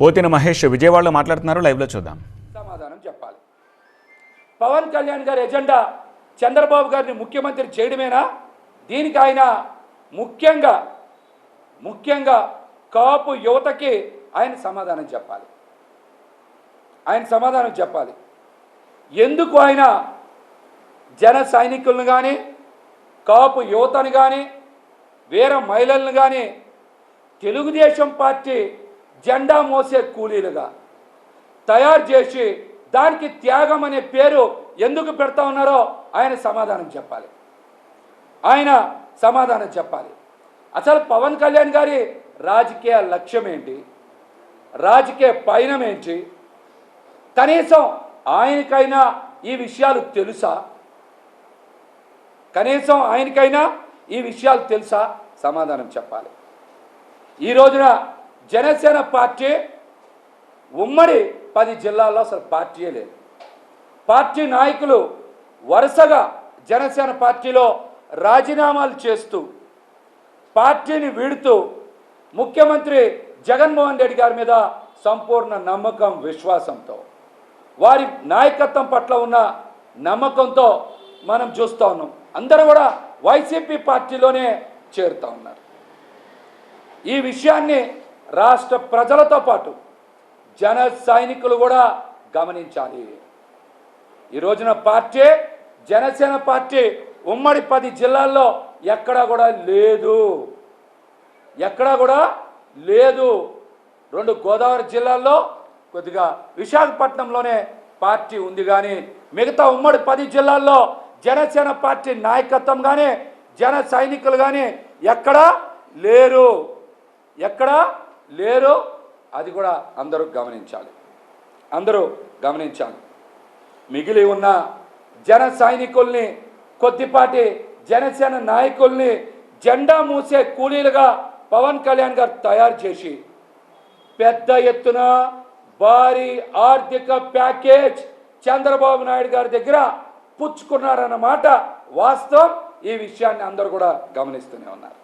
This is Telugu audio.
పోతిన మహేష్ విజయవాడలో మాట్లాడుతున్నారు లైవ్లో చూద్దాం. సమాధానం చెప్పాలి. పవన్ కళ్యాణ్ గారి ఎజెండా చంద్రబాబు గారిని ముఖ్యమంత్రి చేయడమేనా? దీనికి ఆయన ముఖ్యంగా ముఖ్యంగా కాపు యువతకి ఆయన సమాధానం చెప్పాలి. ఆయన సమాధానం చెప్పాలి. ఎందుకు ఆయన జన సైనికులను కానీ కాపు యువతను కానీ వీర మహిళలను కానీ తెలుగుదేశం పార్టీ జెండా మోసే కూలీలుగా తయారు చేసి దానికి త్యాగం అనే పేరు ఎందుకు పెడతా ఉన్నారో ఆయన సమాధానం చెప్పాలి. ఆయన సమాధానం చెప్పాలి. అసలు పవన్ కళ్యాణ్ గారి రాజకీయ లక్ష్యం ఏంటి? రాజకీయ పయనం ఏంటి? కనీసం ఆయనకైనా ఈ విషయాలు తెలుసా? కనీసం ఆయనకైనా ఈ విషయాలు తెలుసా? సమాధానం చెప్పాలి. ఈ రోజున జనసేన పార్టీ ఉమ్మడి పది జిల్లాల్లో అసలు పార్టీయే లేదు. పార్టీ నాయకులు వరుసగా జనసేన పార్టీలో రాజీనామాలు చేస్తూ పార్టీని వీడుతూ ముఖ్యమంత్రి జగన్మోహన్ రెడ్డి గారి మీద సంపూర్ణ నమ్మకం విశ్వాసంతో వారి నాయకత్వం పట్ల ఉన్న నమ్మకంతో మనం చూస్తూ ఉన్నాం. అందరూ కూడా వైసీపీ పార్టీలోనే చేరుతూ ఉన్నారు. ఈ విషయాన్ని రాష్ట్ర ప్రజలతో పాటు జన సైనికులు కూడా గమనించాలి. ఈ రోజున పార్టీ జనసేన పార్టీ ఉమ్మడి పది జిల్లాల్లో ఎక్కడా కూడా లేదు. ఎక్కడా కూడా లేదు. రెండు గోదావరి జిల్లాల్లో కొద్దిగా విశాఖపట్నంలోనే పార్టీ ఉంది కానీ మిగతా ఉమ్మడి పది జిల్లాల్లో జనసేన పార్టీ నాయకత్వం కానీ జన సైనికులు కానీ ఎక్కడా లేరు. ఎక్కడా లేరు అది కూడా అందరూ గమనించాలి. అందరూ గమనించాలి. మిగిలి ఉన్న జన సైనికుల్ని కొద్దిపాటి జనసేన నాయకుల్ని జెండా మూసే కూలీలుగా పవన్ కళ్యాణ్ గారు తయారు చేసి పెద్ద ఎత్తున భారీ ఆర్థిక ప్యాకేజ్ చంద్రబాబు నాయుడు గారి దగ్గర పుచ్చుకున్నారన్నమాట వాస్తవం. ఈ విషయాన్ని అందరూ కూడా గమనిస్తూనే ఉన్నారు.